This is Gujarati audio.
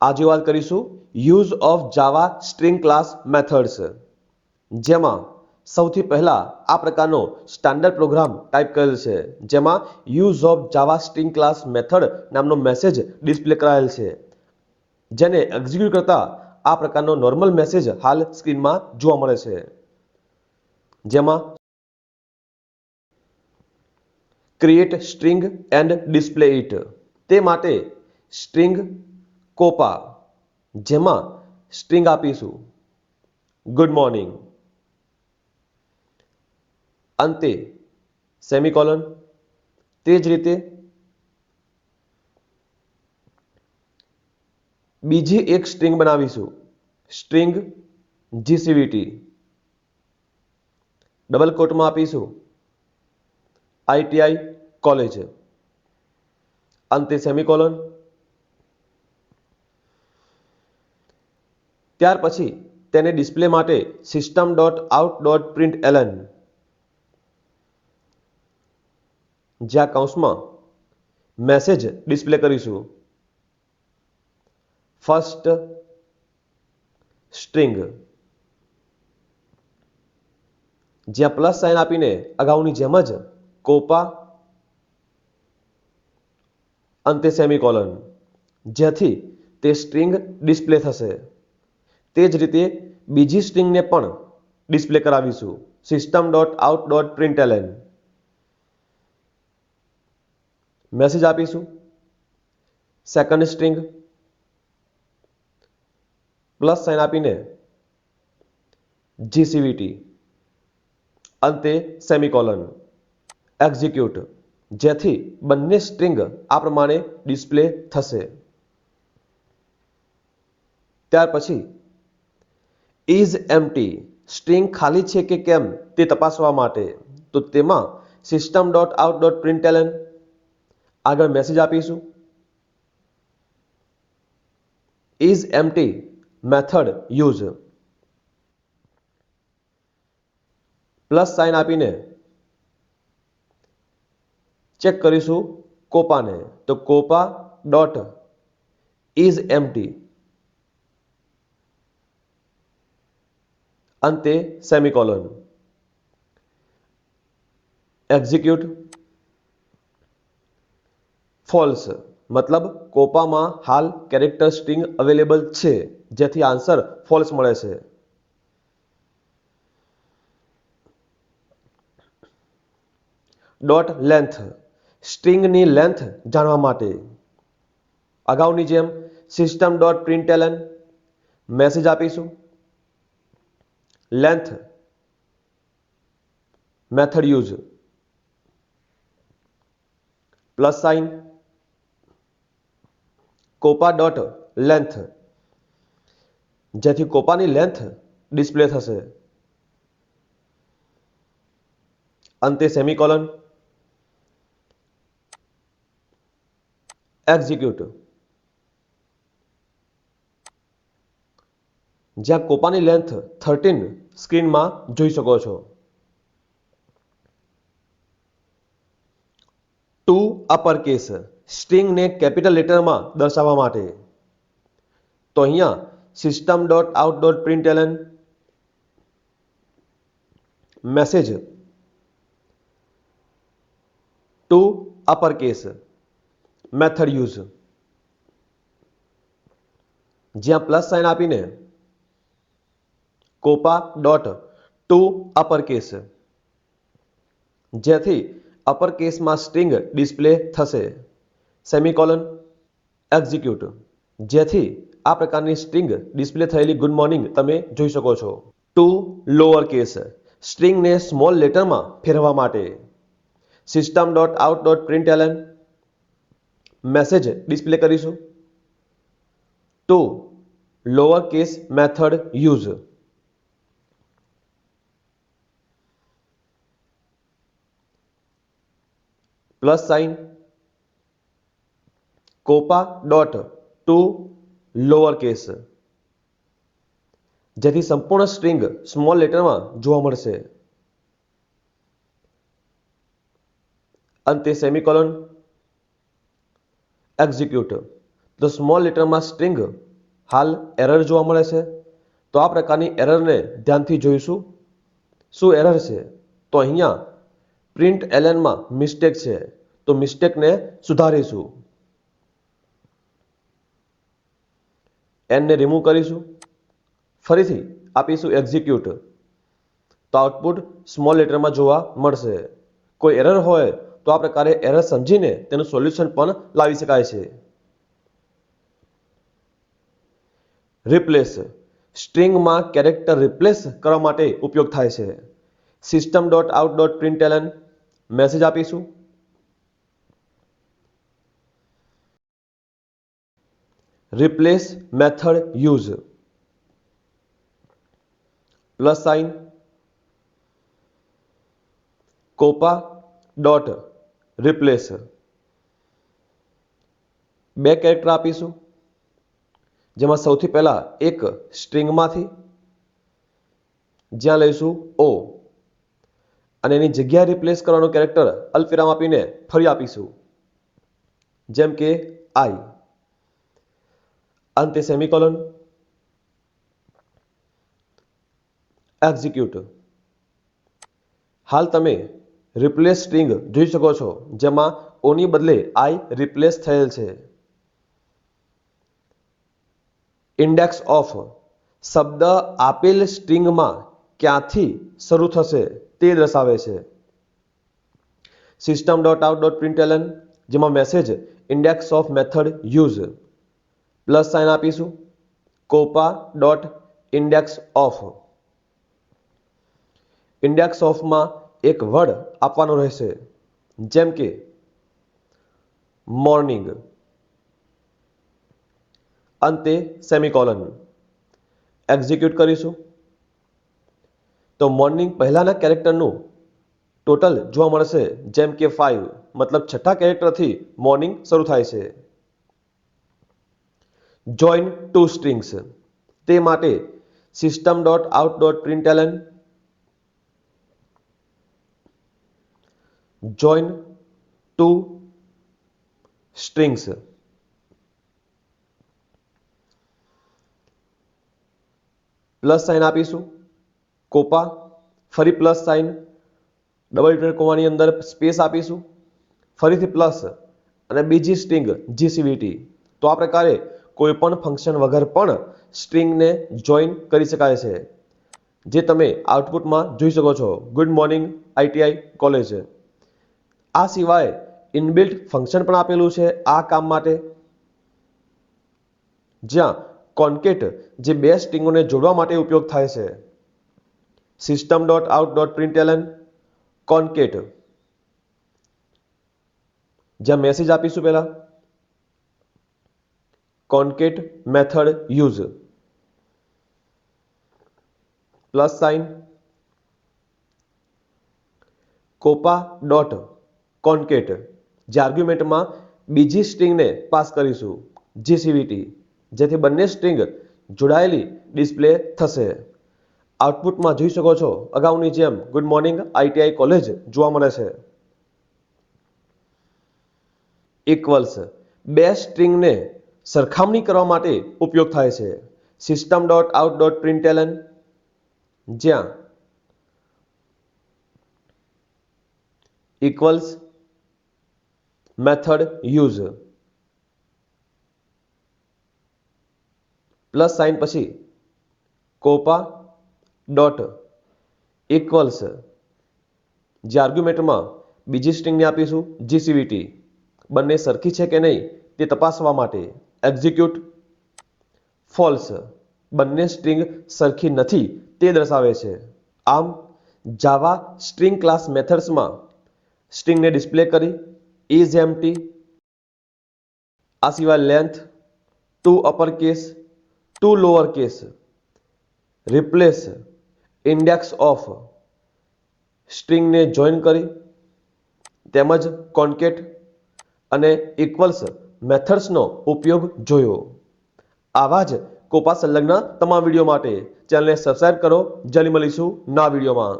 આજે વાત કરીશું use of Java string class methods જેમાં સૌથી પહેલાં આ પ્રકારનો સ્ટાન્ડર્ડ પ્રોગ્રામ ટાઈપ કરેલ છે. જેમાં use of Java string class method નામનો મેસેજ ડિસ્પ્લે કરાયેલ છે. જેને એક્ઝિક્યુટ કરતા આ પ્રકારનો નોર્મલ મેસેજ હાલ સ્ક્રીનમાં જોવા મળે છે. જેમાં create string and display it તે માટે સ્ટ્રિંગ કોપા, જેમાં સ્ટ્રિંગ આપીશું. ગુડ મોર્નિંગ અંતે સેમિકોલન. તે જ રીતે બીજી એક સ્ટ્રિંગ બનાવીશું. સ્ટ્રિંગ જીસીવીટી ડબલ કોટમાં આપીશું. આઈટીઆઈ કોલેજ અંતે સેમિકોલન. ત્યાર પછી તેને ડિસ્પ્લે માટે system dot out dot println જ્યાં કૌંસમાં મેસેજ ડિસ્પ્લે કરીશું. First string. જ્યાં પ્લસ સાઇન આપીને અગાઉની જેમ જ કોપા અંતે સેમિકોલન જેથી તે સ્ટ્રિંગ ડિસ્પ્લે થશે. તે જ રીતે બીજી સ્ટ્રિંગને પણ display કરાવીશું. System dot out dot println message આપીશું. સેકન્ડ સ્ટ્રિંગ પ્લસ સાઇન આપીને જીસીવીટી અંતે સેમિકોલન એક્ઝિક્યુટ જેથી બંને સ્ટ્રિંગ આ પ્રમાણે ડિસ્પ્લે થશે. ત્યાર પછી ઇઝ એમટી સ્ટ્રિંગ ખાલી છે કે કેમ? તે તપાસવા માટે. તો તેમાં system dot out dot println આગળ મેસેજ આપીશું. Is empty method use plus sign આપીને ચેક કરીશું કોપાને. તો કોપા ડોટ ઇઝ એમ્પ્ટી અંતે સેમિકોલન એક્ઝિક્યુટ ફોલ્સ મતલબ કોપામાં હાલ કેરેક્ટર સ્ટ્રિંગ અવેલેબલ છે. જેથી આન્સર ફોલ્સ મળે છે. ડોટ લેન્થ સ્ટ્રિંગની લેન્થ જાણવા માટે. અગાઉની જેમ સિસ્ટમ ડોટ પ્રિન્ટેલન મેસેજ આપીશું. Length method use plus sign કોપા ડોટ લેન્થ જેથી કોપાની લેન્થ ડિસ્પ્લે થશે. અંતે સેમિકોલન એક્ઝિક્યુટ જ્યાં કોપાની લેન્થ થર્ટીન સ્ક્રીનમાં જોઈ શકો છો. ટુ અપર કેસ સ્ટ્રિંગને કેપિટલ લેટરમાં દર્શાવવા માટે. તો અહીંયા system dot out dot print message to upper case method use જ્યાં પ્લસ સાઇન આપીને કોપા ડોટ ટુ અપર કેસ જેથી અપર કેસમાં સ્ટ્રિંગ ડિસ્પ્લે થશે. Semicolon execute. જેથી આ પ્રકારની સ્ટ્રિંગ ડિસ્પ્લે થયેલી ગુડ મોર્નિંગ તમે જોઈ શકો છો. To lower case. સ્ટ્રિંગને સ્મોલ લેટરમાં ફેરવવા માટે. System dot out dot println message display કરીશું. To lower case method use. Plus sign કોપા ડોટ ટુ લોઅર કેસ. જેથી સંપૂર્ણ સ્ટ્રિંગ સ્મોલ લેટરમાં જોવા મળશે. અંતે સેમિકોલન એક્ઝિક્યુટ. તો સ્મોલ લેટરમાં સ્ટ્રિંગ હાલ એરર જોવા મળે છે. તો આ પ્રકારની એરરને ધ્યાનથી જોઈશું. શું એરર છે? તો અહીંયા પ્રિન્ટ એલએનમાં મિસ્ટેક છે, તો મિસ્ટેકને સુધારીશું. એનને રિમૂવ કરીશું. ફરીથી આપીશું એક્ઝિક્યુટ તો આઉટપુટ સ્મોલ લેટરમાં જોવા મળશે. કોઈ એરર હોય, તો આ પ્રકારે એરર સમજીને તેનું સોલ્યુશન પણ લાવી શકાય છે. રિપ્લેસ સ્ટ્રિંગમાં કેરેક્ટર રિપ્લેસ કરવા માટે ઉપયોગ થાય છે. System dot out dot println message આપીશું. Replace method use plus sign કોપા ડોટ રિપ્લેસ બે કેરેક્ટર આપીશું. જેમાં સૌથી પહેલા એક સ્ટ્રિંગમાંથી જ્યાં લઈશું ઓ અને એની જગ્યા રિપ્લેસ કરવાનું કેરેક્ટર અલ્પવિરામ આપીને ફરી આપીશું. જેમ કે આઈ. અંતે સેમિકોલન એક્ઝિક્યુટ હાલ તમે રિપ્લેસ સ્ટ્રિંગ જોઈ શકો છો, જેમાં ઓની બદલે આઈ રિપ્લેસ થયેલ છે. ઇન્ડેક્સ ઓફ શબ્દ આપેલ સ્ટ્રિંગમાં ક્યાંથી શરૂ થશે? તે દર્શાવે છે. System dot out dot println જેમાં message index of method use plus sign આપીશું. કોપા ડોટ ઇન્ડેક્સ ઓફ ઇન્ડેક્સ ઓફમાં એક વર્ડ આપવાનો રહેશે. જેમ કે મોર્નિંગ અંતે સેમિકોલન એક્ઝિક્યુટ કરીશું. તો મોર્નિંગ પહેલાના કેરેક્ટરનું ટોટલ જોવા મળશે. જેમ કે ફાઇવ મતલબ છઠ્ઠા કેરેક્ટરથી મોર્નિંગ શરૂ થાય છે. જોઈન ટુ સ્ટ્રિંગ્સ તે માટે system dot out dot println join two strings plus sign આપીશું. કોપા, ફરી પ્લસ સાઇન ડબલ ઇન્ટરનેટ કોમાની અંદર સ્પેસ આપીશું. ફરીથી પ્લસ અને બીજી સ્ટ્રિંગ જીસીવીટી તો આ પ્રકારે કોઈ પણ ફંક્શન વગર પણ સ્ટ્રિંગને જોઈન કરી શકાય છે. જે તમે આઉટપુટમાં જોઈ શકો છો. ગુડ મોર્નિંગ આઈટીઆઈ કોલેજ આ સિવાય ઇનબિલ્ટ ફંક્શન પણ આપેલું છે આ કામ માટે. જ્યાં કોન્કેટ જે બે સ્ટ્રિંગોને જોડવા માટે ઉપયોગ થાય છે. System dot out dot println concat જ્યાં મેસેજ આપીશું પહેલા. Concat method use plus sign કોપા ડોટ કોન્કેટ જે આર્ગ્યુમેન્ટમાં બીજી સ્ટ્રિંગને પાસ કરીશું. જીસીવીટી જેથી બંને સ્ટ્રિંગ જોડાયેલી ડિસ્પ્લે થશે. આઉટપુટમાં જોઈ શકો છો અગાઉની જેમ ગુડ મોર્નિંગ આઈટીઆઈ કોલેજ જોવા મળે છે. ઇક્વલ્સ બે સ્ટ્રિંગને સરખામણી કરવા માટે ઉપયોગ થાય છે. System dot out dot println જ્યાં equals method use plus sign પછી કોપા ડોટ ઇક્વલ્સ જે આર્ગ્યુમેન્ટમાં બીજી સ્ટ્રિંગને આપીશું જીસીવીટી બંને સરખી છે કે નહીં, તે તપાસવા માટે એક્ઝિક્યુટ ફોલ્સ બંને સ્ટ્રિંગ સરખી નથી, તે દર્શાવે છે. આમ જાવા સ્ટ્રિંગ ક્લાસ મેથડ્સમાં સ્ટ્રિંગને ડિસ્પ્લે કરી ઇઝ એમટી આ સિવાય length to upper case to lower case replace index of સ્ટ્રિંગને join કરી, તેમજ કોન્કેટ અને ઇક્વલ્સ મેથડ્સનો ઉપયોગ જોયો. આવા જ કોપા સંલગ્ન તમામ વીડિયો માટે ચેનલને સબસ્ક્રાઇબ કરો. જલ્દી મળીશું ના વિડીયોમાં.